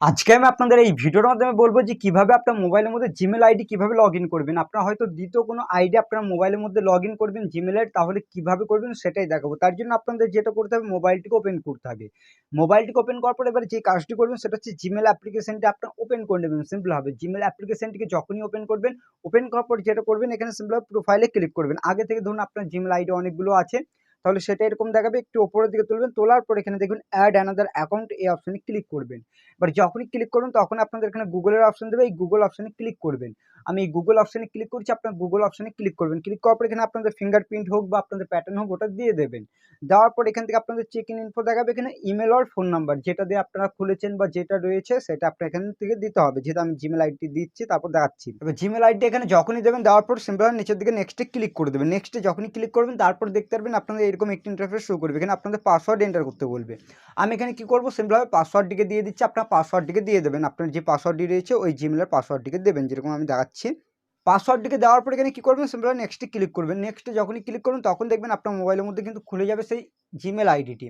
আজকে আমি আপনাদের এই ভিডিওর মাধ্যমে বলব যে কীভাবে আপনার মোবাইলের মধ্যে জিমেল আইডি কীভাবে লগ করবেন। আপনার হয়তো দ্বিতীয় কোনো আইডি আপনার মোবাইলের মধ্যে লগ করবেন জিমেলের তাহলে কীভাবে করবেন সেটাই দেখাবো। তার জন্য আপনাদের যেটা করতে হবে মোবাইলটিকে ওপেন করতে হবে। মোবাইলটিকে ওপেন করার পর এবার যে কাজটি করবেন, সেটা হচ্ছে জিমেল অ্যাপ্লিকেশনটি আপনার ওপেন করে নেবেন সিম্পল হবে জিমেল অ্যাপ্লিকেশনটিকে যখনই ওপেন করবেন ওপেন করার পর যেটা করবেন, এখানে সিম্পল প্রোফাইলে ক্লিক করবেন। আগে থেকে ধরুন আপনার জিমেল আইডি অনেকগুলো আছে। তাহলে সেটা এরকম দেখাবে, একটু ওপরের দিকে তুলবেন, তোলার পর এখানে দেখুন অ্যাড অ্যানাদার অ্যাকাউন্ট এই অপশানে ক্লিক করবেন। এবার যখনই ক্লিক করবেন, তখন আপনাদের এখানে গুগলের অপশান দেবে, এই গুগল অপশানে ক্লিক করবেন। আমি গুগল অপশনে ক্লিক করছি, আপনার গুগল অপশনে ক্লিক করবেন। ক্লিক করার পর এখানে আপনাদের ফিঙ্গারপ্রিন্ট হোক বা আপনাদের প্যাটার্ন হোক, ওটা দিয়ে দেবেন। দেওয়ার পর এখান থেকে আপনাদের চেক ইন ইনফো দেখাবে এখানে ইমেল আর ফোন নাম্বার যেটা দিয়ে আপনারা খুলেছেন বা যেটা রয়েছে, সেটা আপনার এখান থেকে দিতে হবে। যেহেতু আমি জিমেল আইডি দিচ্ছি, তারপর দেখাচ্ছি। এবার জিমেল আইডি এখানে যখনই দেবেন, দেওয়ার পর সিম্পল নিচের দিকে নেক্সটে ক্লিক করে দেবেন। নেক্সটে যখনই ক্লিক করবেন, তারপর দেখতে পারবেন আপনাদের এরকম একটি ইন্টারফেস শো করবে। এখানে আপনাদের পাসওয়ার্ড এন্টার করতে বলবে। আমি এখানে কি করব? সিম্পলভাবে পাসওয়ার্ডটিকে দিয়ে দিচ্ছি, আপনার পাসওয়ার্ডটিকে দিয়ে দেবেন। আপনার যে পাসওয়ার্ডটি রয়েছে, ওই জিমেলের পাসওয়ার্ডটিকে দেবেন, যেরকম আমি দেখাচ্ছি। পাসওয়ার্ডটিকে দেওয়ার পরে এখানে কী করবেন? সিম্পল নেক্সটে ক্লিক করবেন। নেক্সটে যখনই ক্লিক করবেন, তখন দেখবেন আপনার মোবাইলের মধ্যে কিন্তু খুলে যাবে সেই জিমেল আইডিটি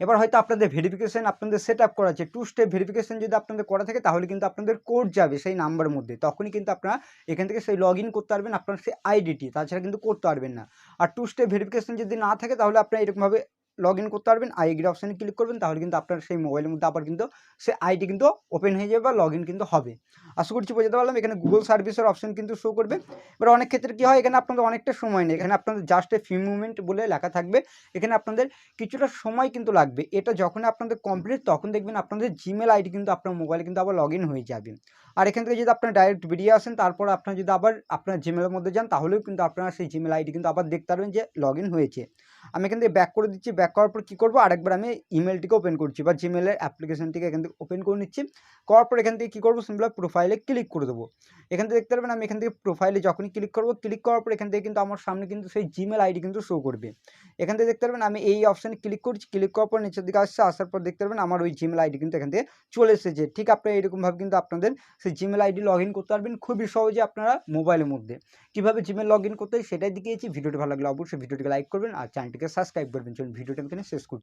এবার হয়তো আপনাদের ভেরিফিকেশান আপনাদের সেট আপ করা আছে। টু স্টেপ ভেরিফিকেশান যদি আপনাদের করা থাকে, তাহলে কিন্তু আপনাদের কোড যাবে সেই নাম্বারের মধ্যে। তখনই কিন্তু আপনারা এখান থেকে সেই লগ করতে পারবেন আপনার সেই আইডিটি তাছাড়া কিন্তু করতে পারবেন না। আর টু স্টেপ ভেরিফিকেশন যদি না থাকে, তাহলে আপনারা এরকমভাবে লগ ইন করতে পারবেন আইডির অপশানে ক্লিক করবেন, তাহলে কিন্তু আপনার সেই মোবাইলের মধ্যে আবার কিন্তু সে আইডি কিন্তু ওপেন হয়ে যাবে বা লগ ইন কিন্তু হবে। আশা করছি বোঝাতে পারলাম, এখানে গুগল সার্ভিসের অপশন কিন্তু শো করবে। এবার অনেক ক্ষেত্রে কী হয়, এখানে আপনাদের অনেকটা সময় নেই, এখানে আপনাদের জাস্ট এ ফিউ মুভমেন্ট বলে লেখা থাকবে, এখানে আপনাদের কিছুটা সময় কিন্তু লাগবে। এটা যখন আপনাদের কমপ্লিট তখন দেখবেন আপনাদের জিমেল আইডি কিন্তু আপনার মোবাইলে কিন্তু আবার লগ ইন হয়ে যাবে। আর এখান থেকে যদি আপনার ডাইরেক্ট বেরিয়ে আসেন, তারপর আপনার যদি আবার আপনার জিমেলের মধ্যে যান, তাহলেও কিন্তু আপনারা সেই জিমেল আইডি কিন্তু আবার দেখতে পারবেন যে লগ ইন হয়েছে। আমি এখান থেকে ব্যাক করে দিচ্ছি। ব্যাক করার পর কী করব? আরেকবার আমি ইমেলটিকে ওপেন করছি বা জিমেলের অ্যাপ্লিকেশনটিকে এখান থেকে ওপেন করে নিচ্ছি। করার পর এখান থেকে কী করব? সিম্পল প্রোফাইলে ক্লিক করে দেবো। এখান থেকে দেখতে পারবেন আমি এখান থেকে প্রোফাইলে যখনই ক্লিক করব ক্লিক করার পর এখান থেকে কিন্তু আমার সামনে কিন্তু সেই জিমেল আইডি কিন্তু শো করবে। এখান থেকে দেখতে পারবেন, আমি এই অপশানে ক্লিক করছি ক্লিক করার পর নিচের দিকে আসছে, আসার পর দেখতে পারবেন আমার ওই জিমেল আইডি কিন্তু এখান থেকে চলে এসেছে। ঠিক আপনারা এরকমভাবে কিন্তু আপনাদের সেই জিমেল আইডি লগ করতে পারবেন খুবই সহজে আপনারা মোবাইলের মধ্যে। কীভাবে জিমেল লগ ইন করতে হয় সেটাই দেখিয়েছি। ভিডিওটি ভালো লাগলে অবশ্যই ভিডিওটিকে লাইক করবেন আর চ্যানেলটিকে সাবস্ক্রাইব করবেন। চলুন, ভিডিওটি আমি এখানে শেষ করছি।